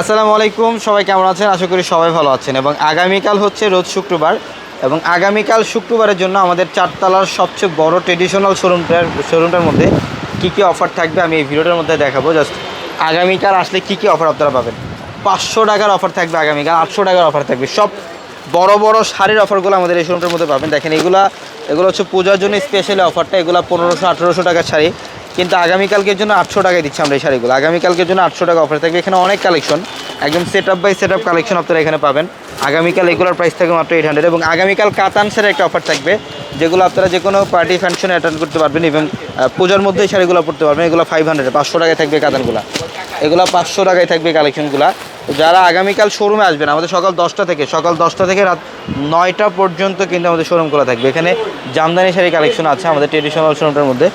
আসসালামু আলাইকুম, সবাই কেমন আছেন? আশা করি সবাই ভালো আছেন। এবং আগামীকাল হচ্ছে রোজ শুক্রবার। এবং আগামীকাল শুক্রবারের জন্য আমাদের চারতলার সবচেয়ে বড় ট্রেডিশনাল শোরুমটার শোরুমটার মধ্যে কী কী অফার থাকবে আমি এই ভিডিওটার মধ্যে দেখাবো। জাস্ট আগামীকাল আসলে কী কী অফার আপনারা পাবেন? পাঁচশো টাকার অফার থাকবে আগামীকাল, আটশো টাকার অফার থাকবে। সব বড় বড় শাড়ির অফারগুলো আমাদের এই শোরুমটার মধ্যে পাবেন। দেখেন এগুলা এগুলো হচ্ছে পূজার জন্য স্পেশালি অফারটা এগুলো পনেরোশো, আঠেরোশো টাকার শাড়ি। কিন্তু আগামীকালকের জন্য আটশো টাকায় দিচ্ছি আমরা এই শাড়িগুলো। আগামীকালকের জন্য আটশো টাকা অফার থাকবে। এখানে অনেক কালেকশন একদম set up by set up collection আপনারা এখানে পাবেন। আগামীকাল এগুলোর প্রাইস থাকবে মাত্র এইট হান্ড্রেড এবং আগামীকাল কাতান শাড়ির একটা অফার থাকবে, যেগুলো আপনারা যে কোনো পার্টি ফাংশনে অ্যাটেন্ড করতে পারবেন এবং পূজার মধ্যেই শাড়িগুলো পড়তে পারবেন। এগুলো ফাইভ হান্ড্রেড পাঁচশো টাকায় থাকবে কাতানগুলো। এগুলো পাঁচশো টাকায় থাকবে কালেকশনগুলো যারা আগামীকাল শোরুমে আসবেন, আমাদের সকাল দশটা থেকে, সকাল দশটা থেকে রাত নয়টা পর্যন্ত কিন্তু আমাদের শোরুম খোলা থাকবে। এখানে জামদানি শাড়ি কালেকশন আছে আমাদের ট্রেডিশনাল শোরুমটার মধ্যে।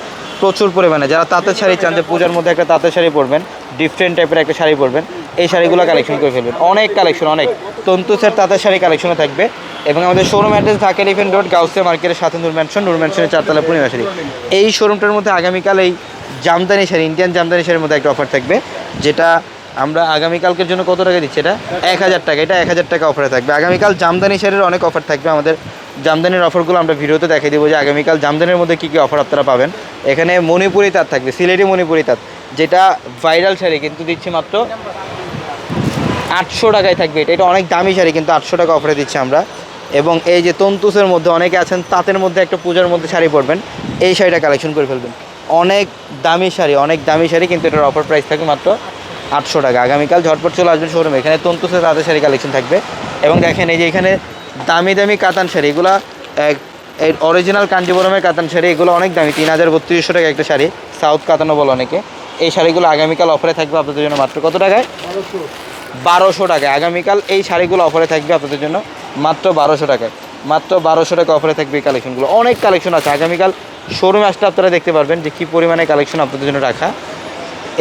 প্রচুর পরিমাণে। যারা তাঁতের শাড়ি চান যে পূজার মধ্যে একটা তাঁতের শাড়ি পরবেন ডিফারেন্ট টাইপের একটা শাড়ি পরবেন, এই শাড়িগুলো কালেকশন করে ফেলবেন। অনেক কালেকশন অনেক। তন্তুসের তাঁতের শাড়ি কালেকশনে থাকবে। এবং আমাদের শোরুম অ্যাড্রেস থাকে ডিফেন্ট রোড গাউসিয়া মার্কেটের সাথে নূর ম্যানশন নূর ম্যানশনের চারতলা পূর্ণিমা শাড়ি। এই শোরুমটার মধ্যে আগামীকাল এই জামদানি শাড়ি ইন্ডিয়ান জামদানি শাড়ির মধ্যে একটা অফার থাকবে, যেটা আমরা আগামীকালকের জন্য কত টাকা দিচ্ছি এটা? এক হাজার টাকা। এটা এক হাজার টাকা অফারে থাকবে। আগামীকাল জামদানি শাড়ির অনেক অফার থাকবে আমাদের। জামদানির অফারগুলো আমরা ভিডিওতে দেখিয়ে দেবো যে আগামীকাল জামদানির মধ্যে কী কী অফার আপনারা পাবেন। এখানে মণিপুরি তাঁত থাকবে, সিলেটি মণিপুরি তাঁত। যেটা ভাইরাল শাড়ি কিন্তু দিচ্ছি মাত্র আটশো টাকায় থাকবে এটা। এটা অনেক দামি শাড়ি, কিন্তু আটশো টাকা অফারে দিচ্ছি আমরা। এবং এই যে তন্তুসের মধ্যে অনেকে আছেন, তাঁতের মধ্যে একটা পূজার মধ্যে শাড়ি পরবেন, এই শাড়িটা কালেকশন করে ফেলবেন। অনেক দামি শাড়ি, অনেক দামি শাড়ি কিন্তু এটার অফার প্রাইস থাকবে মাত্র আটশো টাকা। আগামীকাল ঝটপট চলে আসবেন শোরুমে এখানে তন্তুসের তাঁতের শাড়ি কালেকশন থাকবে। এবং দেখেন এই যে এখানে দামি দামি কাতান শাড়ি। এগুলো অরিজিনাল কাঞ্জিবরমের কাতান শাড়ি। এগুলো অনেক দামি, তিন হাজার বত্রিশশো টাকা একটা শাড়ি। সাউথ কাতানো বলে অনেকে। এই শাড়িগুলো আগামীকাল অফারে থাকবে আপনাদের জন্য মাত্র কত টাকায়? বারোশো টাকায়। আগামীকাল এই শাড়িগুলো অফারে থাকবে আপনাদের জন্য মাত্র বারোশো টাকায়। মাত্র বারোশো টাকা অফারে থাকবে এই কালেকশনগুলো অনেক কালেকশন আছে। আগামীকাল শোরুমে আসলে আপনারা দেখতে পারবেন যে কী পরিমাণে কালেকশন আপনাদের জন্য রাখা।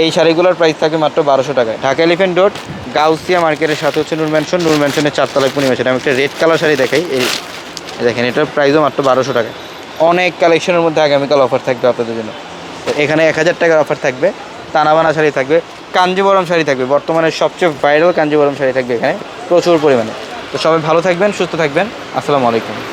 এই শাড়িগুলোর প্রাইস থাকে মাত্র বারোশো টাকায়। ঢাকা এলিফেন্ট রোড গাউসিয়া মার্কেটের সাথে হচ্ছে নূর ম্যানশন নূর ম্যানশনের চারতলায় পূর্ণিমা সেটা। আমি একটা রেড কালার শাড়ি দেখাই। এই দেখেন, এটার প্রাইসও মাত্র বারোশো টাকা অনেক কালেকশনের মধ্যে আগামীকাল অফার থাকবে আপনাদের জন্য। এখানে এক হাজার টাকার অফার থাকবে। তানাবানা শাড়ি থাকবে। কাঞ্জিবরম শাড়ি থাকবে। বর্তমানে সবচেয়ে ভাইরাল কাঞ্জিবরম শাড়ি থাকবে এখানে। প্রচুর পরিমাণে। তো সবাই ভালো থাকবেন, সুস্থ থাকবেন। আসসালামু আলাইকুম।